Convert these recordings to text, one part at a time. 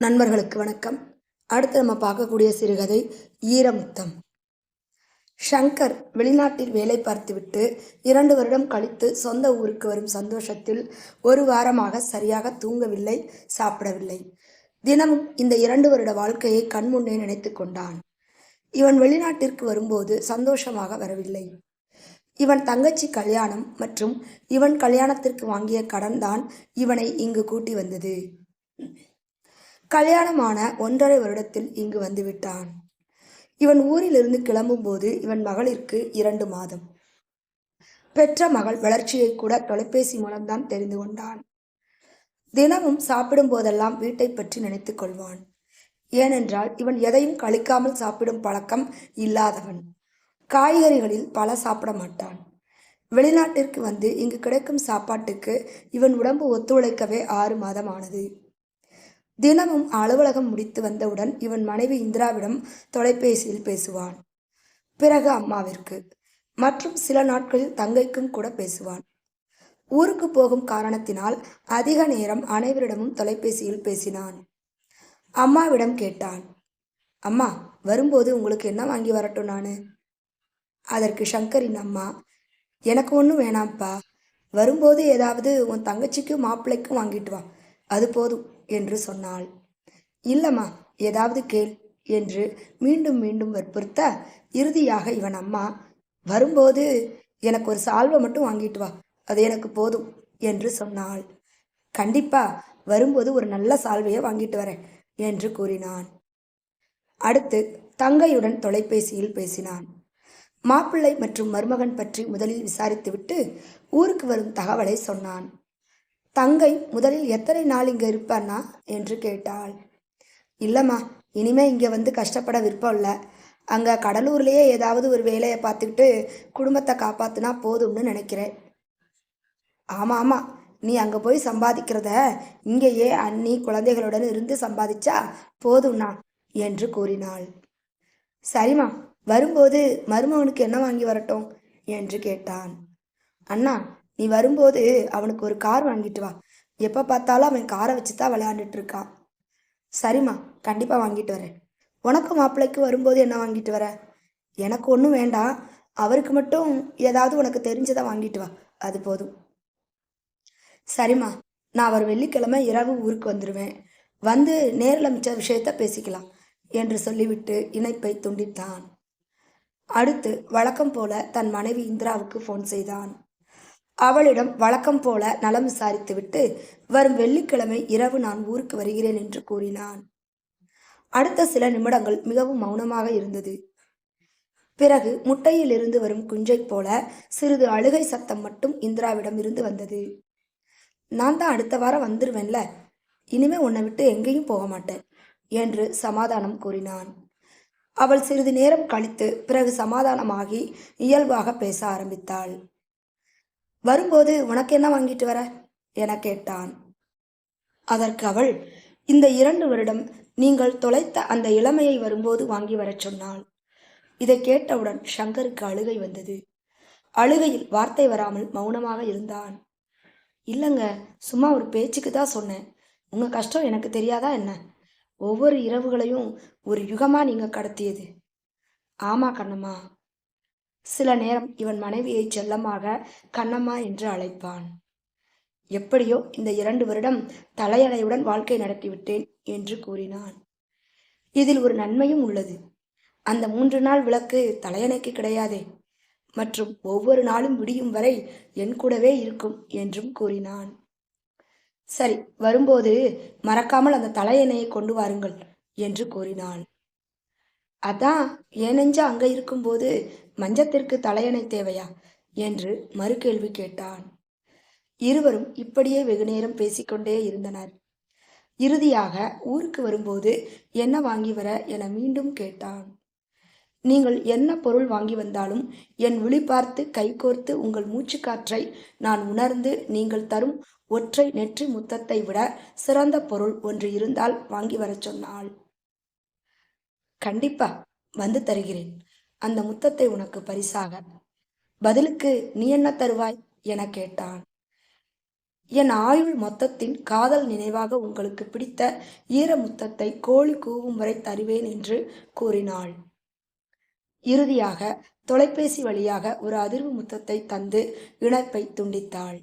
நண்பர்களுக்கு வணக்கம். அடுத்து நம்ம பார்க்கக்கூடிய சிறுகதை ஈரமுத்தம். ஷங்கர் வெளிநாட்டில் வேலை பார்த்துவிட்டு இரண்டு வருடம் கழித்து சொந்த ஊருக்கு வரும் சந்தோஷத்தில் ஒரு வாரமாக சரியாக தூங்கவில்லை சாப்பிடவில்லை. தினமும் இந்த இரண்டு வருட வாழ்க்கையை கண்முன்னே நினைத்து கொண்டான். இவன் வெளிநாட்டிற்கு வரும்போது சந்தோஷமாக வரவில்லை. இவன் தங்கச்சி கல்யாணம் மற்றும் இவன் கல்யாணத்திற்கு வாங்கிய கடன்தான் இவனை இங்கு கூட்டி வந்தது. கல்யாணமான ஒன்றரை வருடத்தில் இங்கு வந்துவிட்டான். இவன் ஊரிலிருந்து கிளம்பும்போது இவன் மகளிற்கு இரண்டு மாதம். பெற்ற மகள் வளர்ச்சியை கூட தொலைபேசி மூலம்தான் தெரிந்து கொண்டான். தினமும் சாப்பிடும் போதெல்லாம் வீட்டை பற்றி நினைத்துக் கொள்வான். ஏனென்றால் இவன் எதையும் கழிக்காமல் சாப்பிடும் பழக்கம் இல்லாதவன். காய்கறிகளில் பல சாப்பிட மாட்டான். வெளிநாட்டிற்கு வந்து இங்கு கிடைக்கும் சாப்பாட்டுக்கு இவன் உடம்பு ஒத்துழைக்கவே ஆறு மாதம் ஆனது. தினமும் அலுவலகம் முடித்து வந்தவுடன் இவன் மனைவி இந்திராவிடம் தொலைபேசியில் பேசுவான். பிறகு அம்மாவிற்கு மற்றும் சில நாட்களில் தங்கைக்கும் கூட பேசுவான். ஊருக்கு போகும் காரணத்தினால் அதிக நேரம் அனைவரிடமும் தொலைபேசியில் பேசினான். அம்மாவிடம் கேட்டான் அம்மா வரும்போது உங்களுக்கு என்ன வாங்கி வரட்டும் நான்? அதற்கு சங்கரின் அம்மா எனக்கு ஒன்றும் வேணாம்ப்பா. வரும்போது ஏதாவது உன் தங்கச்சிக்கும் மாப்பிள்ளைக்கும் வாங்கிட்டு வா. அது போதும். என்று சொன்னாள். இல்லம்மா ஏதாவது கேள் என்று மீண்டும் மீண்டும் வற்புறுத்த இறுதியாக இவன் அம்மா வரும்போது எனக்கு ஒரு சால்வை மட்டும் வாங்கிட்டு வா அது எனக்கு போதும் என்று சொன்னாள். கண்டிப்பா வரும்போது ஒரு நல்ல சால்வையை வாங்கிட்டு வரேன் என்று கூறினான். அடுத்து தங்கையுடன் தொலைபேசியில் பேசினான். மாப்பிள்ளை மற்றும் மருமகன் பற்றி முதலில் விசாரித்துவிட்டு ஊருக்கு வரும் தகவலை சொன்னான். தங்கை முதலில் எத்தனை நாள் இங்கே இருப்பானா என்று கேட்டாள். இல்லைம்மா இனிமே இங்கே வந்து கஷ்டப்பட விருப்பம் இல்லை. அங்கே கடலூர்லேயே ஏதாவது ஒரு வேலையை பார்த்துக்கிட்டு குடும்பத்தை காப்பாற்றினா போதும்னு நினைக்கிறேன். ஆமாம் ஆமாம் நீ அங்கே போய் சம்பாதிக்கிறத இங்கேயே அண்ணி குழந்தைகளுடன் இருந்து சம்பாதிச்சா போதும்னா என்று கூறினாள். சரிம்மா வரும்போது மருமகனுக்கு என்ன வாங்கி வரட்டும்? என்று கேட்டான். அண்ணா நீ வரும்போது அவனுக்கு ஒரு கார் வாங்கிட்டு வா. எப்போ பார்த்தாலும் அவன் காரை வச்சு தான் விளையாண்டுட்டு இருக்கான். சரிம்மா கண்டிப்பாக வாங்கிட்டு வரேன். உனக்கு மாப்பிள்ளைக்கு வரும்போது என்ன வாங்கிட்டு வர? எனக்கு ஒன்றும் வேண்டாம். அவருக்கு மட்டும் ஏதாவது உனக்கு தெரிஞ்சதை வாங்கிட்டு வா. அது போதும். சரிம்மா நான் அவர் வெள்ளிக்கிழமை இரவு ஊருக்கு வந்துடுவேன் வந்து நேரில் மிச்ச விஷயத்த பேசிக்கலாம் என்று சொல்லிவிட்டு இணைப்பை துண்டித்தான். அடுத்து வழக்கம் போல தன் மனைவி இந்திராவுக்கு ஃபோன் செய்தான். அவளிடம் வழக்கம் போல நலம் விசாரித்துவிட்டு வரும் வெள்ளிக்கிழமை இரவு நான் ஊருக்கு வருகிறேன் என்று கூறினான். அடுத்த சில நிமிடங்கள் மிகவும் மௌனமாக இருந்தது. பிறகு முட்டையில் இருந்து வரும் குஞ்சை போல சிறிது அழுகை சத்தம் மட்டும் இந்திராவிடம் இருந்து வந்தது. நான் தான் அடுத்த வாரம் வந்துருவேன்ல இனிமே உன்னை விட்டு எங்கேயும் போக மாட்டேன் என்று சமாதானம் கூறினான். அவள் சிறிது நேரம் கழித்து பிறகு சமாதானமாகி இயல்பாக பேச ஆரம்பித்தாள். வரும்போது உனக்கு என்ன வாங்கிட்டு வர? என கேட்டான். அதற்கு அவள் இந்த இரண்டு வருடம் நீங்கள் தொலைத்த அந்த இளமையை வரும்போது வாங்கி வரச் சொன்னாள். இதை கேட்டவுடன் ஷங்கருக்கு அழுகை வந்தது. அழுகையில் வார்த்தை வராமல் மௌனமாக இருந்தான். இல்லைங்க சும்மா ஒரு பேச்சுக்கு தான் சொன்னேன். உங்கள் கஷ்டம் எனக்கு தெரியாதா என்ன? ஒவ்வொரு இரவுகளையும் ஒரு யுகமாக நீங்கள் கடத்தியது. ஆமா கண்ணம்மா சில நேரம் இவன் மனைவியை செல்லமாக கண்ணம்மா என்று அழைப்பான். எப்படியோ இந்த இரண்டு வருடம் தலையணையுடன் வாழ்க்கை நடத்திவிட்டேன் என்று கூறினான். இதில் ஒரு நன்மையும் உள்ளது. அந்த மூன்று நாள் விளக்கு தலையணைக்கு கிடையாதே. மற்றும் ஒவ்வொரு நாளும் விடியும் வரை என் கூடவே இருக்கும் என்றும் கூறினான். சரி வரும்போது மறக்காமல் அந்த தலையணையை கொண்டு வாருங்கள் என்று கூறினாள் அதான் ஏனெஞ்சா அங்க இருக்கும்போது மஞ்சத்திற்கு தலையணை தேவையா? என்று மறுகேள்வி கேட்டான். இருவரும் இப்படியே வெகுநேரம் பேசிக்கொண்டே இருந்தனர். இறுதியாக ஊருக்கு வரும்போது என்ன வாங்கி வர என மீண்டும் கேட்டான். நீங்கள் என்ன பொருள் வாங்கி வந்தாலும் என் விழி பார்த்து கைகோர்த்து உங்கள் மூச்சுக்காற்றை நான் உணர்ந்து நீங்கள் தரும் ஒற்றை நெற்றி முத்தத்தை விட சிறந்த பொருள் ஒன்று இருந்தால் வாங்கி வரச் சொன்னாள். கண்டிப்பா வந்து தருகிறேன். அந்த முத்தத்தை உனக்கு பரிசாக. பதிலுக்கு நீ என்ன தருவாய்? என கேட்டான். என் ஆயுள் மொத்தத்தின் காதல் நினைவாக உங்களுக்கு பிடித்த ஈர முத்தத்தை கோழி கூவும் வரை தருவேன் என்று கூறினாள். இறுதியாக தொலைபேசி வழியாக ஒரு அதிர்வு முத்தத்தை தந்து இணைப்பை துண்டித்தாள்.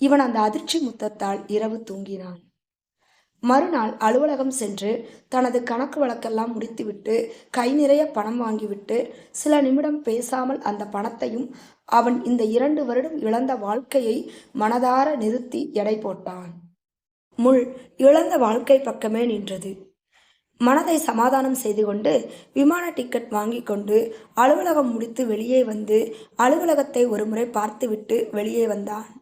இவன் அந்த அதிர்ச்சி முத்தத்தால் இரவு தூங்கினான். மறுநாள் அலுவலகம் சென்று தனது கணக்கு வழக்கெல்லாம் முடித்துவிட்டு கை நிறைய பணம் வாங்கிவிட்டு சில நிமிடம் பேசாமல் அந்த பணத்தையும் அவன் இந்த இரண்டு வருடம் இழந்த வாழ்க்கையை மனதார நிறுத்தி எடை போட்டான். முள் இழந்த வாழ்க்கை பக்கமே நின்றது. மனதை சமாதானம் செய்து கொண்டு விமான டிக்கெட் வாங்கி கொண்டு அலுவலகம் முடித்து வெளியே வந்து அலுவலகத்தை ஒருமுறை பார்த்துவிட்டு வெளியே வந்தான்.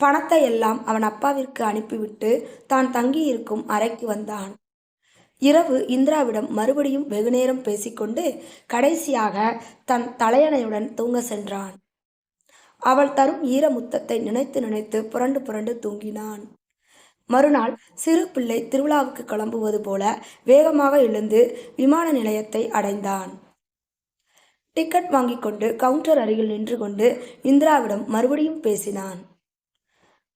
பணத்தை எல்லாம் அவன் அப்பாவிற்கு அனுப்பிவிட்டு தான் தங்கியிருக்கும் அறைக்கு வந்தான். இரவு இந்திராவிடம் மறுபடியும் வெகுநேரம் பேசிக்கொண்டு கடைசியாக தன் தலையணையுடன் தூங்க சென்றான். அவள் தரும் ஈரமுத்தத்தை நினைத்து நினைத்து புரண்டு புரண்டு தூங்கினான். மறுநாள் சிறு பிள்ளை திருவிழாவுக்கு கிளம்புவது போல வேகமாக எழுந்து விமான நிலையத்தை அடைந்தான். டிக்கெட் வாங்கிக் கொண்டு கவுண்டர் அருகில் நின்று கொண்டு இந்திராவிடம் மறுபடியும் பேசினான்.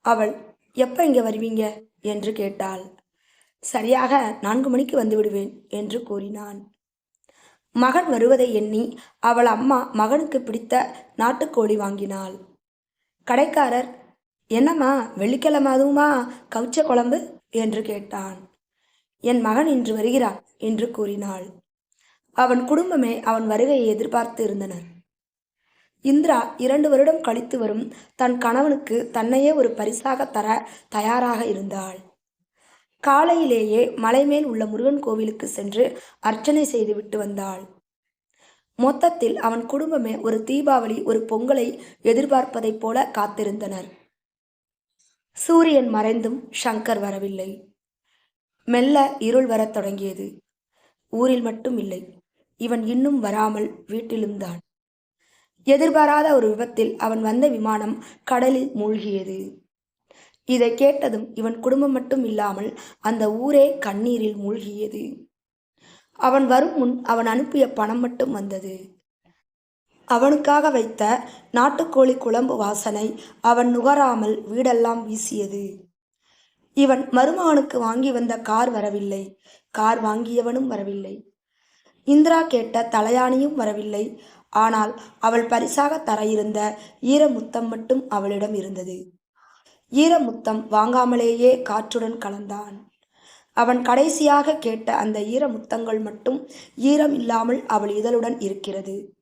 அவள் எப்போ இங்கே வருவீங்க? என்று கேட்டாள். சரியாக நான்கு மணிக்கு வந்து விடுவேன் என்று கூறினான். மகன் வருவதை எண்ணி அவள் அம்மா மகனுக்கு பிடித்த நாட்டுக்கோழி வாங்கினாள். கடைக்காரர் என்னம்மா வெள்ளிக்கிழமை அதுவுமா? கவுச்ச குழம்பு? என்று கேட்டான். என் மகன் இன்று வருகிறான் என்று கூறினாள். அவன் குடும்பமே அவன் வருகையை எதிர்பார்த்து இருந்தனர் இந்திரா இரண்டு வருடம் கழித்து வரும் தன் கணவனுக்கு தன்னையே ஒரு பரிசாக தர தயாராக இருந்தாள். காலையிலேயே மலைமேல் உள்ள முருகன் கோவிலுக்கு சென்று அர்ச்சனை செய்துவிட்டு வந்தாள். மொத்தத்தில் அவன் குடும்பமே ஒரு தீபாவளி ஒரு பொங்கலை எதிர்பார்ப்பதைப் போல காத்திருந்தனர். சூரியன் மறைந்தும் ஷங்கர் வரவில்லை. மெல்ல இருள் வரத் தொடங்கியது. ஊரில் மட்டும் இல்லை இவன் இன்னும் வராமல் வீட்டிலும்தான் எதிர்பாராத ஒரு விபத்தில் அவன் வந்த விமானம் கடலில் மூழ்கியது. இதை கேட்டதும் இவன் குடும்பம் மட்டும் இல்லாமல் அந்த ஊரே கண்ணீரில் மூழ்கியது. அவன் வரும் முன் அவன் அனுப்பிய பணம் மட்டும் வந்தது. அவனுக்காக வைத்த நாட்டுக்கோழி குழம்பு வாசனை அவன் நுகராமல் வீடெல்லாம் வீசியது. இவன் மருமகனுக்கு வாங்கி வந்த கார் வரவில்லை. கார் வாங்கியவனும் வரவில்லை. இந்திரா கேட்ட தலையாணியும் வரவில்லை. ஆனால் அவள் பரிசாக தர இருந்த ஈரமுத்தம் மட்டும் அவளிடம் இருந்தது. ஈரமுத்தம் வாங்காமலேயே காற்றுடன் கலந்தான். அவன் கடைசியாக கேட்ட அந்த ஈரமுத்தங்கள் மட்டும் ஈரம் இல்லாமல் அவள் இதழுடன் இருக்கிறது.